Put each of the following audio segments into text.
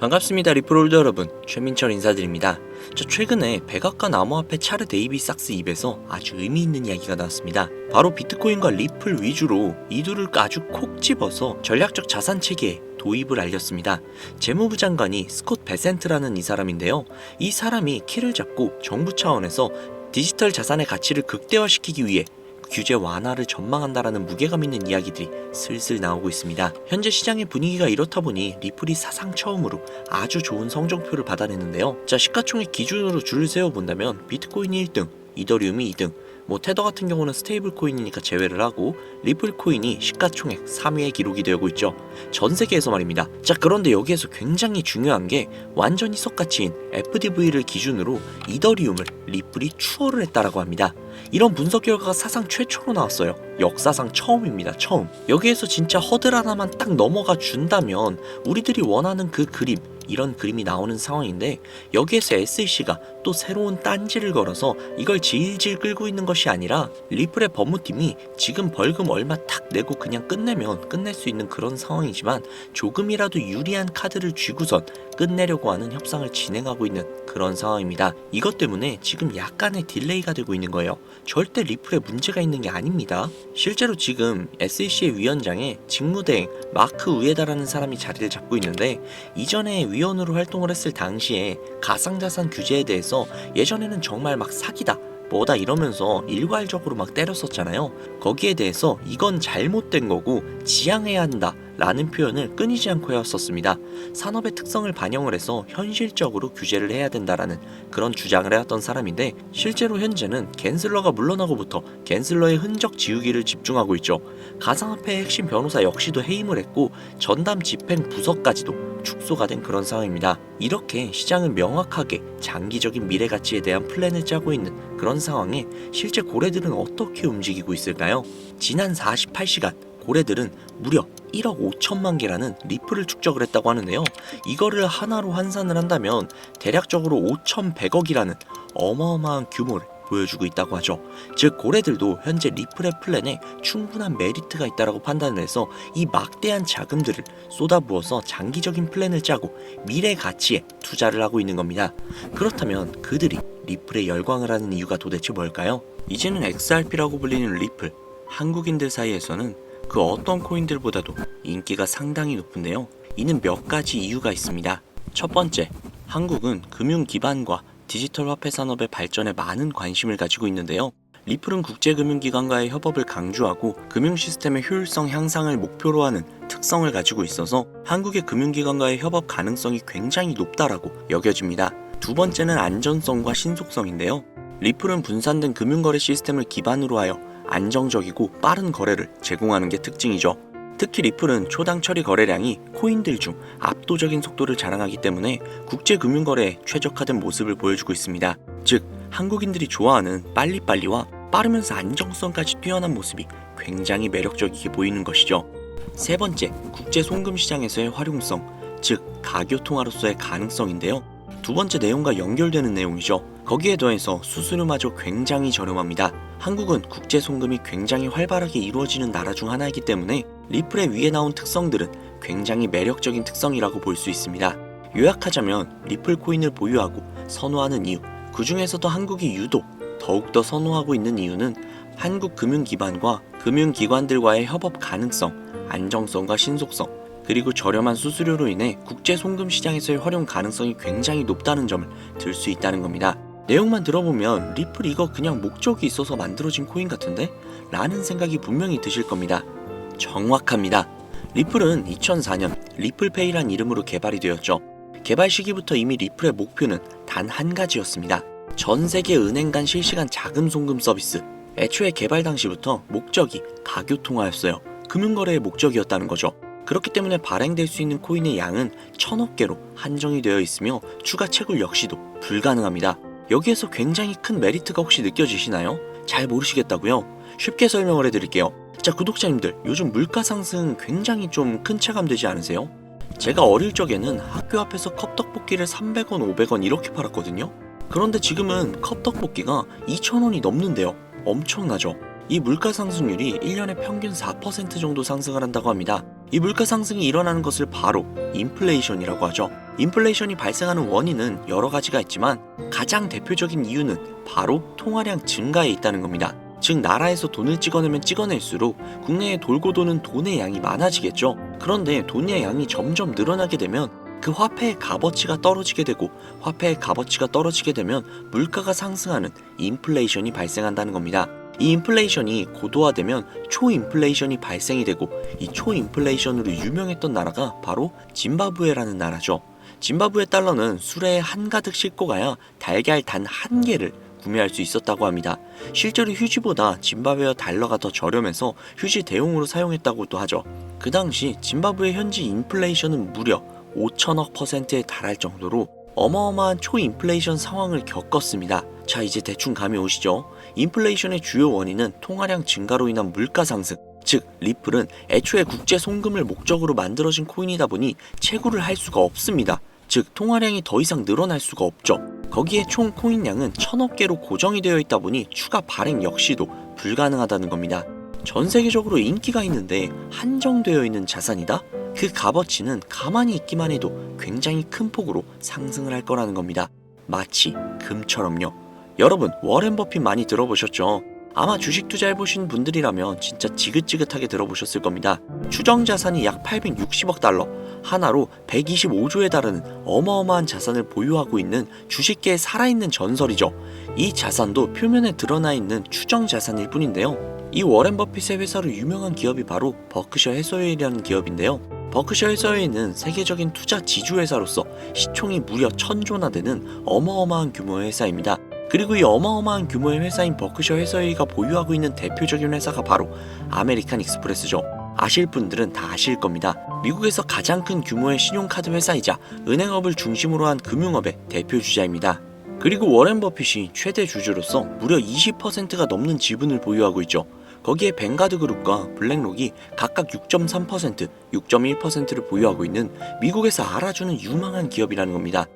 반갑습니다 리플홀더 여러분. 최민철 인사드립니다 저 최근에 백악관 암호화폐 차르 데이비 삭스 입에서 아주 의미 있는 이야기가 나왔습니다. 바로 비트코인과 리플 위주로 이 둘을 아주 콕 집어서 전략적 자산 체계에 도입을 알렸습니다. 재무부 장관이 스콧 베센트라는 이 사람인데요. 이 사람이 키를 잡고 정부 차원에서 디지털 자산의 가치를 극대화시키기 위해 규제 완화를 전망한다라는 무게감 있는 이야기들이 슬슬 나오고 있습니다. 현재 시장의 분위기가 이렇다 보니 리플이 사상 처음으로 아주 좋은 성적표를 받아냈는데요. 자, 시가총액 기준으로 줄을 세워 본다면 비트코인이 1등, 이더리움이 2등, 뭐 테더 같은 경우는 스테이블 코인이니까 제외를 하고 리플 코인이 시가총액 3위에 기록이 되고 있죠. 전 세계에서 말입니다. 자, 그런데 여기에서 굉장히 중요한 게 완전히 석가치인 FDV를 기준으로 이더리움을 리플이 추월을 했다라고 합니다. 이런 분석 결과가 사상 최초로 나왔어요. 역사상 처음입니다. 처음. 여기에서 진짜 허들 하나만 딱 넘어가 준다면 우리들이 원하는 그 그림 이런 그림이 나오는 상황인데 여기에서 SEC가 또 새로운 딴지를 걸어서 이걸 질질 끌고 있는 것이 아니라 리플의 법무팀이 지금 벌금 얼마 탁 내고 그냥 끝내면 끝낼 수 있는 그런 상황이지만 조금이라도 유리한 카드를 쥐고선 끝내려고 하는 협상을 진행하고 있는 그런 상황입니다. 이것 때문에 지금 약간의 딜레이가 되고 있는 거예요. 절대 리플에 문제가 있는 게 아닙니다. 실제로 지금 SEC의 위원장에 직무대행 마크 우에다라는 사람이 자리를 잡고 있는데 이전에 위원으로 활동을 했을 당시에 가상자산 규제에 대해서 예전에는 정말 막 사기다 뭐다 이러면서 일괄적으로 막 때렸었잖아요. 거기에 대해서 이건 잘못된 거고 지양해야 한다. 라는 표현을 끊이지 않고 해왔었습니다. 산업의 특성을 반영을 해서 현실적으로 규제를 해야 된다라는 그런 주장을 해왔던 사람인데 실제로 현재는 겐슬러가 물러나고부터 겐슬러의 흔적 지우기를 집중하고 있죠. 가상화폐의 핵심 변호사 역시도 해임을 했고 전담 집행 부서까지도 축소가 된 그런 상황입니다. 이렇게 시장은 명확하게 장기적인 미래 가치에 대한 플랜을 짜고 있는 그런 상황에 실제 고래들은 어떻게 움직이고 있을까요? 지난 48시간 고래들은 무려 1억 5천만 개라는 리플을 축적을 했다고 하는데요. 이거를 하나로 환산을 한다면 대략적으로 5,100억이라는 어마어마한 규모를 보여주고 있다고 하죠. 즉 고래들도 현재 리플의 플랜에 충분한 메리트가 있다라고 판단을 해서 이 막대한 자금들을 쏟아부어서 장기적인 플랜을 짜고 미래 가치에 투자를 하고 있는 겁니다. 그렇다면 그들이 리플에 열광을 하는 이유가 도대체 뭘까요? 이제는 XRP라고 불리는 리플, 한국인들 사이에서는 그 어떤 코인들보다도 인기가 상당히 높은데요. 이는 몇 가지 이유가 있습니다. 첫 번째, 한국은 금융 기반과 디지털 화폐 산업의 발전에 많은 관심을 가지고 있는데요. 리플은 국제금융기관과의 협업을 강조하고 금융 시스템의 효율성 향상을 목표로 하는 특성을 가지고 있어서 한국의 금융기관과의 협업 가능성이 굉장히 높다라고 여겨집니다. 두 번째는 안전성과 신속성인데요. 리플은 분산된 금융거래 시스템을 기반으로 하여 안정적이고 빠른 거래를 제공하는 게 특징이죠. 특히 리플은 초당 처리 거래량이 코인들 중 압도적인 속도를 자랑하기 때문에 국제 금융 거래에 최적화된 모습을 보여주고 있습니다. 즉, 한국인들이 좋아하는 빨리빨리와 빠르면서 안정성까지 뛰어난 모습이 굉장히 매력적이게 보이는 것이죠. 세 번째, 국제 송금 시장에서의 활용성, 즉 가교통화로서의 가능성인데요. 두 번째 내용과 연결되는 내용이죠. 거기에 더해서 수수료마저 굉장히 저렴합니다. 한국은 국제 송금이 굉장히 활발하게 이루어지는 나라 중 하나이기 때문에 리플의 위에 나온 특성들은 굉장히 매력적인 특성이라고 볼 수 있습니다. 요약하자면 리플 코인을 보유하고 선호하는 이유, 그 중에서도 한국이 유독 더욱더 선호하고 있는 이유는 한국 금융 기반과 금융기관들과의 협업 가능성, 안정성과 신속성, 그리고 저렴한 수수료로 인해 국제 송금 시장에서의 활용 가능성이 굉장히 높다는 점을 들 수 있다는 겁니다. 내용만 들어보면 리플 이거 그냥 목적이 있어서 만들어진 코인 같은데? 라는 생각이 분명히 드실 겁니다. 정확합니다. 리플은 2004년 리플페이란 이름으로 개발이 되었죠. 개발 시기부터 이미 리플의 목표는 단 한 가지였습니다. 전 세계 은행 간 실시간 자금 송금 서비스. 애초에 개발 당시부터 목적이 가교통화였어요. 금융거래의 목적이었다는 거죠. 그렇기 때문에 발행될 수 있는 코인의 양은 천억 개로 한정이 되어 있으며 추가 채굴 역시도 불가능합니다. 여기에서 굉장히 큰 메리트가 혹시 느껴지시나요? 잘 모르시겠다고요? 쉽게 설명을 해드릴게요. 자, 구독자님들, 요즘 물가 상승 굉장히 좀 큰 체감 되지 않으세요? 제가 어릴 적에는 학교 앞에서 컵떡볶이를 300원, 500원 이렇게 팔았거든요. 그런데 지금은 컵떡볶이가 2,000원이 넘는데요. 엄청나죠? 이 물가 상승률이 1년에 평균 4% 정도 상승을 한다고 합니다. 이 물가 상승이 일어나는 것을 바로 인플레이션이라고 하죠. 인플레이션이 발생하는 원인은 여러 가지가 있지만 가장 대표적인 이유는 바로 통화량 증가에 있다는 겁니다. 즉 나라에서 돈을 찍어내면 찍어낼수록 국내에 돌고 도는 돈의 양이 많아지겠죠. 그런데 돈의 양이 점점 늘어나게 되면 그 화폐의 값어치가 떨어지게 되고 화폐의 값어치가 떨어지게 되면 물가가 상승하는 인플레이션이 발생한다는 겁니다. 이 인플레이션이 고도화되면 초인플레이션이 발생이 되고 이 초인플레이션으로 유명했던 나라가 바로 짐바브웨라는 나라죠. 짐바브웨 달러는 수레에 한가득 싣고 가야 달걀 단 한 개를 구매할 수 있었다고 합니다. 실제로 휴지보다 짐바브웨어 달러가 더 저렴해서 휴지 대용으로 사용했다고도 하죠. 그 당시 짐바브웨 현지 인플레이션은 무려 5천억 퍼센트에 달할 정도로 어마어마한 초인플레이션 상황을 겪었습니다. 자, 이제 대충 감이 오시죠? 인플레이션의 주요 원인은 통화량 증가로 인한 물가 상승. 즉, 리플은 애초에 국제 송금을 목적으로 만들어진 코인이다 보니 채굴을 할 수가 없습니다. 즉, 통화량이 더 이상 늘어날 수가 없죠. 거기에 총 코인량은 천억 개로 고정이 되어 있다 보니 추가 발행 역시도 불가능하다는 겁니다. 전 세계적으로 인기가 있는데 한정되어 있는 자산이다? 그 값어치는 가만히 있기만 해도 굉장히 큰 폭으로 상승을 할 거라는 겁니다. 마치 금처럼요. 여러분, 워렌 버핏 많이 들어보셨죠? 아마 주식 투자해보신 분들이라면 진짜 지긋지긋하게 들어보셨을 겁니다. 추정 자산이 약 860억 달러, 하나로 125조에 달하는 어마어마한 자산을 보유하고 있는 주식계의 살아있는 전설이죠. 이 자산도 표면에 드러나 있는 추정 자산일 뿐인데요. 이 워렌 버핏의 회사로 유명한 기업이 바로 버크셔 해서웨이라는 기업인데요. 버크셔 해서웨이는 세계적인 투자 지주회사로서 시총이 무려 천조나 되는 어마어마한 규모의 회사입니다. 그리고 이 어마어마한 규모의 회사인 버크셔 해서웨이가 보유하고 있는 대표적인 회사가 바로 아메리칸 익스프레스죠. 아실 분들은 다 아실 겁니다. 미국에서 가장 큰 규모의 신용카드 회사이자 은행업을 중심으로 한 금융업의 대표 주자입니다. 그리고 워렌 버핏이 최대 주주로서 무려 20%가 넘는 지분을 보유하고 있죠. 거기에 뱅가드 그룹과 블랙록이 각각 6.3%, 6.1%를 보유하고 있는 미국에서 알아주는 유망한 기업이라는 겁니다.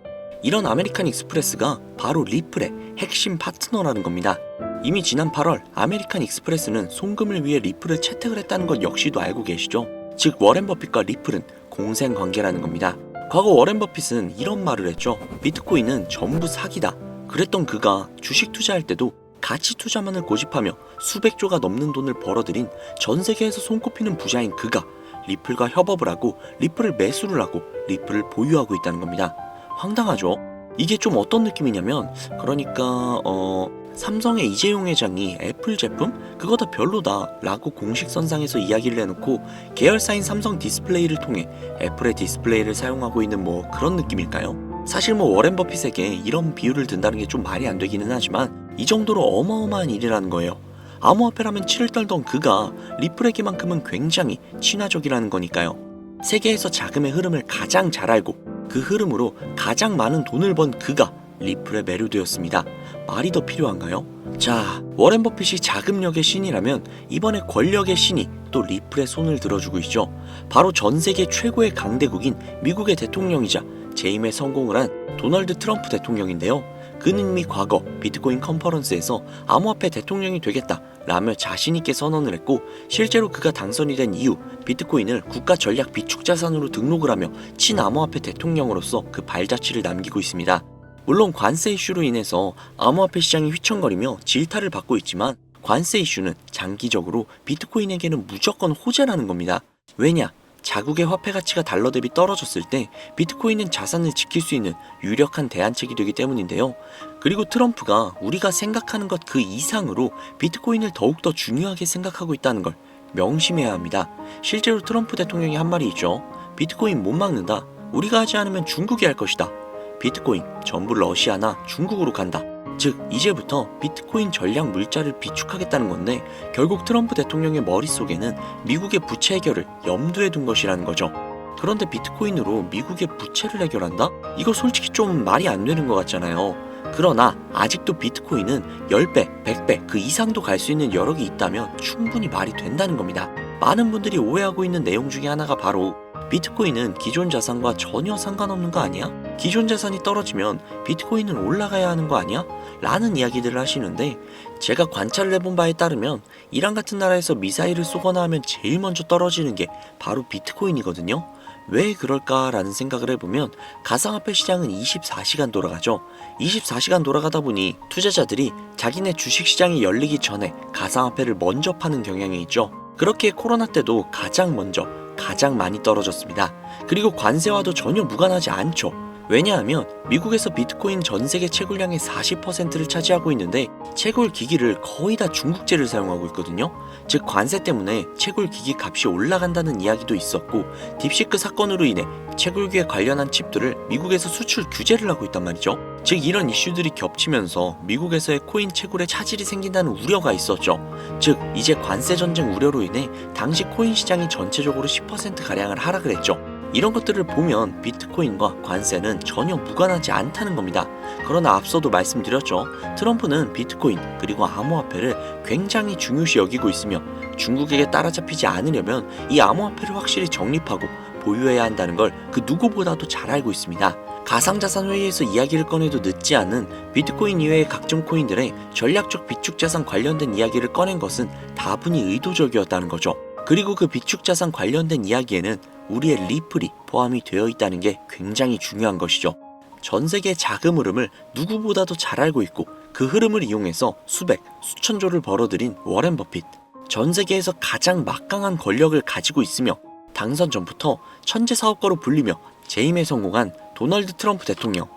이런 아메리칸 익스프레스가 바로 리플의 핵심 파트너라는 겁니다. 이미 지난 8월 아메리칸 익스프레스는 송금을 위해 리플을 채택을 했다는 것 역시도 알고 계시죠? 즉 워렌 버핏과 리플은 공생 관계라는 겁니다. 과거 워렌 버핏은 이런 말을 했죠. 비트코인은 전부 사기다. 그랬던 그가 주식 투자할 때도 가치 투자만을 고집하며 수백조가 넘는 돈을 벌어들인 전 세계에서 손꼽히는 부자인 그가 리플과 협업을 하고 리플을 매수를 하고 리플을 보유하고 있다는 겁니다. 황당하죠? 이게 좀 어떤 느낌이냐면 그러니까 어 삼성의 이재용 회장이 애플 제품 그거 다 별로다 라고 공식 선상에서 이야기를 해놓고 계열사인 삼성 디스플레이를 통해 애플의 디스플레이를 사용하고 있는 뭐 그런 느낌일까요? 사실 뭐 워렌 버핏에게 이런 비유를 든다는 게 좀 말이 안 되기는 하지만 이 정도로 어마어마한 일이라는 거예요. 암호화폐라면 치를 떨던 그가 리플에게만큼은 굉장히 친화적이라는 거니까요. 세계에서 자금의 흐름을 가장 잘 알고 그 흐름으로 가장 많은 돈을 번 그가 리플에 매료되었습니다. 말이 더 필요한가요? 자, 워렌 버핏이 자금력의 신이라면 이번에 권력의 신이 또 리플에 손을 들어주고 있죠. 바로 전 세계 최고의 강대국인 미국의 대통령이자 재임에 성공을 한 도널드 트럼프 대통령인데요. 그는 이미 과거 비트코인 컨퍼런스에서 암호화폐 대통령이 되겠다 라며 자신있게 선언을 했고 실제로 그가 당선이 된 이후 비트코인을 국가 전략 비축 자산으로 등록을 하며 친암호화폐 대통령으로서 그 발자취를 남기고 있습니다. 물론 관세 이슈로 인해서 암호화폐 시장이 휘청거리며 질타를 받고 있지만 관세 이슈는 장기적으로 비트코인에게는 무조건 호재라는 겁니다. 왜냐? 자국의 화폐 가치가 달러 대비 떨어졌을 때 비트코인은 자산을 지킬 수 있는 유력한 대안책이 되기 때문인데요. 그리고 트럼프가 우리가 생각하는 것 그 이상으로 비트코인을 더욱더 중요하게 생각하고 있다는 걸 명심해야 합니다. 실제로 트럼프 대통령이 한 말이 있죠. 비트코인 못 막는다. 우리가 하지 않으면 중국이 할 것이다. 비트코인 전부 러시아나 중국으로 간다. 즉 이제부터 비트코인 전략 물자를 비축하겠다는 건데 결국 트럼프 대통령의 머릿속에는 미국의 부채 해결을 염두에 둔 것이라는 거죠. 그런데 비트코인으로 미국의 부채를 해결한다? 이거 솔직히 좀 말이 안 되는 것 같잖아요. 그러나 아직도 비트코인은 10배, 100배 그 이상도 갈 수 있는 여력이 있다면 충분히 말이 된다는 겁니다. 많은 분들이 오해하고 있는 내용 중에 하나가 바로 비트코인은 기존 자산과 전혀 상관없는 거 아니야? 기존 자산이 떨어지면 비트코인은 올라가야 하는 거 아니야? 라는 이야기들을 하시는데 제가 관찰을 해본 바에 따르면 이란 같은 나라에서 미사일을 쏘거나 하면 제일 먼저 떨어지는 게 바로 비트코인이거든요. 왜 그럴까라는 생각을 해보면 가상화폐 시장은 24시간 돌아가죠. 24시간 돌아가다 보니 투자자들이 자기네 주식 시장이 열리기 전에 가상화폐를 먼저 파는 경향이 있죠. 그렇게 코로나 때도 가장 먼저 가장 많이 떨어졌습니다. 그리고 관세와도 전혀 무관하지 않죠. 왜냐하면 미국에서 비트코인 전 세계 채굴량의 40%를 차지하고 있는데 채굴 기기를 거의 다 중국제를 사용하고 있거든요. 즉 관세 때문에 채굴 기기 값이 올라간다는 이야기도 있었고 딥시크 사건으로 인해 채굴기에 관련한 칩들을 미국에서 수출 규제를 하고 있단 말이죠. 즉 이런 이슈들이 겹치면서 미국에서의 코인 채굴에 차질이 생긴다는 우려가 있었죠. 즉 이제 관세 전쟁 우려로 인해 당시 코인 시장이 전체적으로 10% 가량을 하락을 했죠. 이런 것들을 보면 비트코인과 관세는 전혀 무관하지 않다는 겁니다. 그러나 앞서도 말씀드렸죠. 트럼프는 비트코인 그리고 암호화폐를 굉장히 중요시 여기고 있으며 중국에게 따라잡히지 않으려면 이 암호화폐를 확실히 정립하고 보유해야 한다는 걸 그 누구보다도 잘 알고 있습니다. 가상자산 회의에서 이야기를 꺼내도 늦지 않은 비트코인 이외의 각종 코인들의 전략적 비축자산 관련된 이야기를 꺼낸 것은 다분히 의도적이었다는 거죠. 그리고 그 비축자산 관련된 이야기에는 우리의 리플이 포함이 되어 있다는 게 굉장히 중요한 것이죠. 전 세계의 자금 흐름을 누구보다도 잘 알고 있고 그 흐름을 이용해서 수백, 수천조를 벌어들인 워렌 버핏. 전 세계에서 가장 막강한 권력을 가지고 있으며 당선 전부터 천재 사업가로 불리며 재임에 성공한 도널드 트럼프 대통령.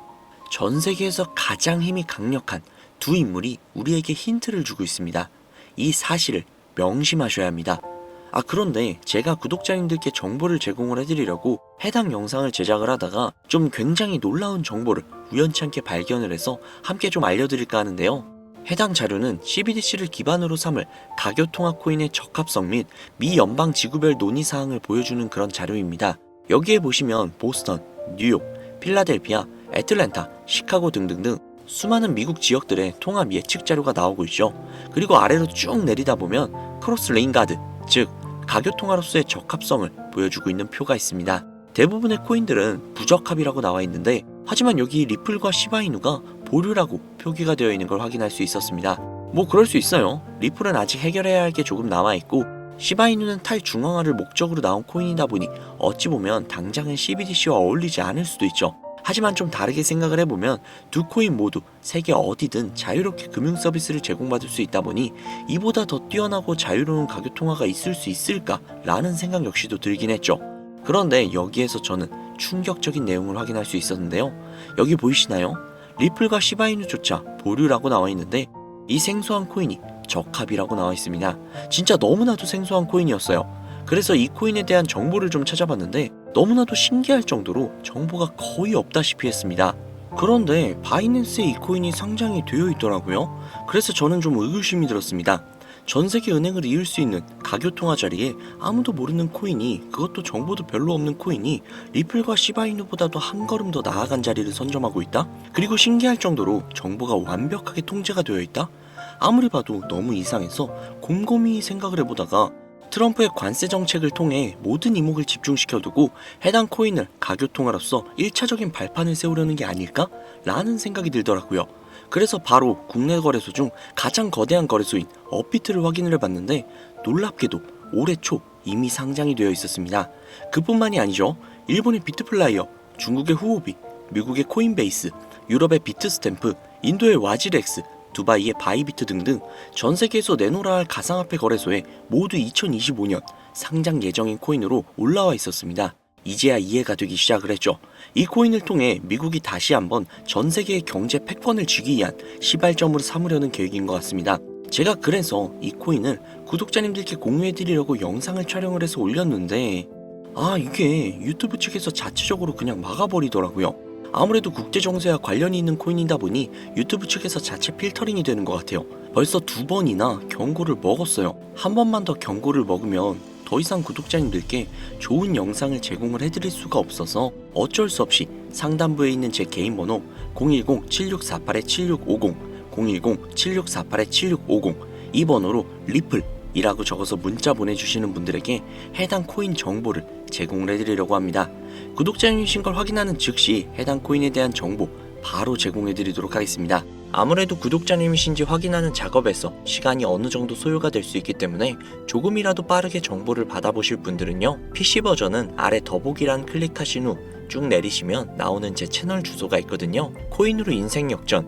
전 세계에서 가장 힘이 강력한 두 인물이 우리에게 힌트를 주고 있습니다. 이 사실을 명심하셔야 합니다. 아 그런데 제가 구독자님들께 정보를 제공을 해드리려고 해당 영상을 제작을 하다가 좀 굉장히 놀라운 정보를 우연치 않게 발견을 해서 함께 좀 알려드릴까 하는데요. 해당 자료는 CBDC를 기반으로 삼을 가교통화 코인의 적합성 및 미 연방 지구별 논의 사항을 보여주는 그런 자료입니다. 여기에 보시면 보스턴, 뉴욕, 필라델피아, 애틀랜타, 시카고 등등등 수많은 미국 지역들의 통합 예측 자료가 나오고 있죠. 그리고 아래로 쭉 내리다 보면 크로스 레인 가드, 즉 가교통화로서의 적합성을 보여주고 있는 표가 있습니다. 대부분의 코인들은 부적합이라고 나와 있는데 하지만 여기 리플과 시바이누가 보류라고 표기가 되어 있는 걸 확인할 수 있었습니다. 뭐 그럴 수 있어요. 리플은 아직 해결해야 할 게 조금 남아 있고 시바이누는 탈중앙화를 목적으로 나온 코인이다 보니 어찌 보면 당장은 CBDC와 어울리지 않을 수도 있죠. 하지만 좀 다르게 생각을 해보면 두 코인 모두 세계 어디든 자유롭게 금융 서비스를 제공받을 수 있다 보니 이보다 더 뛰어나고 자유로운 가격 통화가 있을 수 있을까라는 생각 역시도 들긴 했죠. 그런데 여기에서 저는 충격적인 내용을 확인할 수 있었는데요. 여기 보이시나요? 리플과 시바이누조차 보류라고 나와 있는데 이 생소한 코인이 적합이라고 나와 있습니다. 진짜 너무나도 생소한 코인이었어요. 그래서 이 코인에 대한 정보를 좀 찾아봤는데 너무나도 신기할 정도로 정보가 거의 없다시피 했습니다. 그런데 바이낸스에 이 코인이 상장이 되어 있더라고요. 그래서 저는 좀 의구심이 들었습니다. 전 세계 은행을 이을 수 있는 가교통화 자리에 아무도 모르는 코인이 그것도 정보도 별로 없는 코인이 리플과 시바이누보다도 한 걸음 더 나아간 자리를 선점하고 있다? 그리고 신기할 정도로 정보가 완벽하게 통제가 되어 있다? 아무리 봐도 너무 이상해서 곰곰이 생각을 해보다가 트럼프의 관세 정책을 통해 모든 이목을 집중시켜두고 해당 코인을 가교통화로서 1차적인 발판을 세우려는 게 아닐까? 라는 생각이 들더라고요. 그래서 바로 국내 거래소 중 가장 거대한 거래소인 업비트를 확인을 해봤는데 놀랍게도 올해 초 이미 상장이 되어 있었습니다. 그뿐만이 아니죠. 일본의 비트플라이어, 중국의 후오비, 미국의 코인베이스, 유럽의 비트스탬프, 인도의 와지렉스, 두바이의 바이비트 등등 전 세계에서 내놓으라 할 가상화폐 거래소에 모두 2025년 상장 예정인 코인으로 올라와 있었습니다. 이제야 이해가 되기 시작을 했죠. 이 코인을 통해 미국이 다시 한번 전 세계의 경제 패권을 쥐기 위한 시발점으로 삼으려는 계획인 것 같습니다. 제가 그래서 이 코인을 구독자님들께 공유해드리려고 영상을 촬영을 해서 올렸는데 아 이게 유튜브 측에서 자체적으로 그냥 막아버리더라고요. 아무래도 국제 정세와 관련이 있는 코인이다 보니 유튜브 측에서 자체 필터링이 되는 것 같아요. 벌써 두 번이나 경고를 먹었어요. 한 번만 더 경고를 먹으면 더 이상 구독자님들께 좋은 영상을 제공을 해드릴 수가 없어서 어쩔 수 없이 상단부에 있는 제 개인 번호 010-7648-7650 010-7648-7650 이 번호로 리플 이라고 적어서 문자 보내주시는 분들에게 해당 코인 정보를 제공을 해드리려고 합니다. 구독자님이신 걸 확인하는 즉시 해당 코인에 대한 정보 바로 제공해드리도록 하겠습니다. 아무래도 구독자님이신지 확인하는 작업에서 시간이 어느 정도 소요가 될 수 있기 때문에 조금이라도 빠르게 정보를 받아보실 분들은요 PC 버전은 아래 더보기란 클릭하신 후 쭉 내리시면 나오는 제 채널 주소가 있거든요 코인으로 인생 역전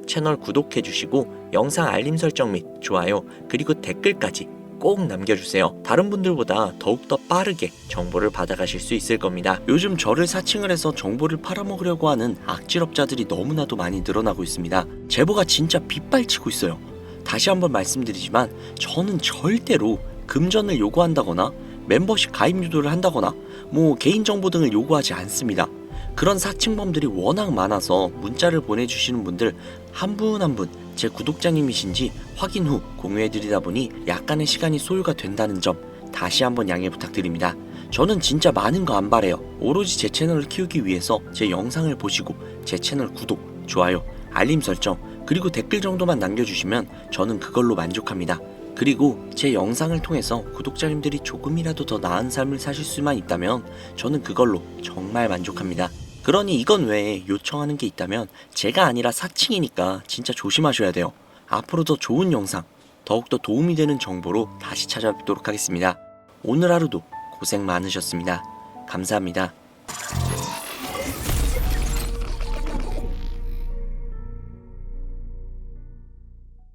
채널 구독해 주시고 영상 알림 설정 및 좋아요 그리고 댓글까지 꼭 남겨주세요. 다른 분들보다 더욱더 빠르게 정보를 받아가실 수 있을 겁니다. 요즘 저를 사칭을 해서 정보를 팔아먹으려고 하는 악질업자들이 너무나도 많이 늘어나고 있습니다. 제보가 진짜 빗발치고 있어요. 다시 한번 말씀드리지만 저는 절대로 금전을 요구한다거나 멤버십 가입 유도를 한다거나 뭐 개인정보 등을 요구하지 않습니다. 그런 사칭범들이 워낙 많아서 문자를 보내주시는 분들 한 분 한 분 제 구독자님이신지 확인 후 공유해드리다 보니 약간의 시간이 소요가 된다는 점 다시 한번 양해 부탁드립니다. 저는 진짜 많은 거 안 바래요. 오로지 제 채널을 키우기 위해서 제 영상을 보시고 제 채널 구독, 좋아요, 알림 설정, 그리고 댓글 정도만 남겨주시면 저는 그걸로 만족합니다. 그리고 제 영상을 통해서 구독자님들이 조금이라도 더 나은 삶을 사실 수만 있다면 저는 그걸로 정말 만족합니다. 그러니 이건 외에 요청하는 게 있다면 제가 아니라 사칭이니까 진짜 조심하셔야 돼요. 앞으로 더 좋은 영상, 더욱더 도움이 되는 정보로 다시 찾아뵙도록 하겠습니다. 오늘 하루도 고생 많으셨습니다. 감사합니다.